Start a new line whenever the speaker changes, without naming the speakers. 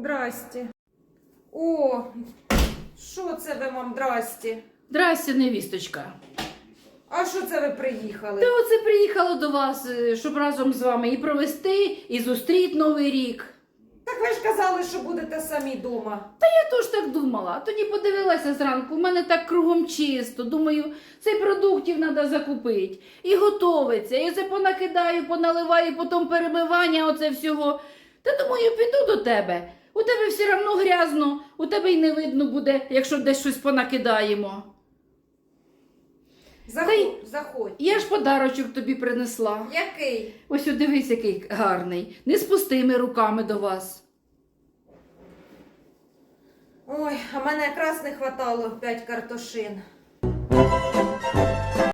Здрасте. О, що це ви вам здрасте?
Здрасте, невісточка.
А що це ви приїхали?
Та оце приїхала до вас, е, щоб разом з вами і провести, і зустріти Новий рік.
Так ви ж казали, що будете самі вдома.
Я теж так думала. Тоді подивилася зранку, у мене так кругом чисто. Думаю, цей продуктів треба закупити. І готовиться. І оце понакидаю, поналиваю, потім перемивання оце всього. Та думаю, піду до тебе. У тебе все одно грязно, у тебе й не видно буде, якщо десь щось понакидаємо.
Заходь, заходь.
Я ж подарочок тобі принесла.
Який?
Ось о, дивись, який гарний. Не з пустими руками до вас.
Ой, а мене якраз не хватало п'ять картошин.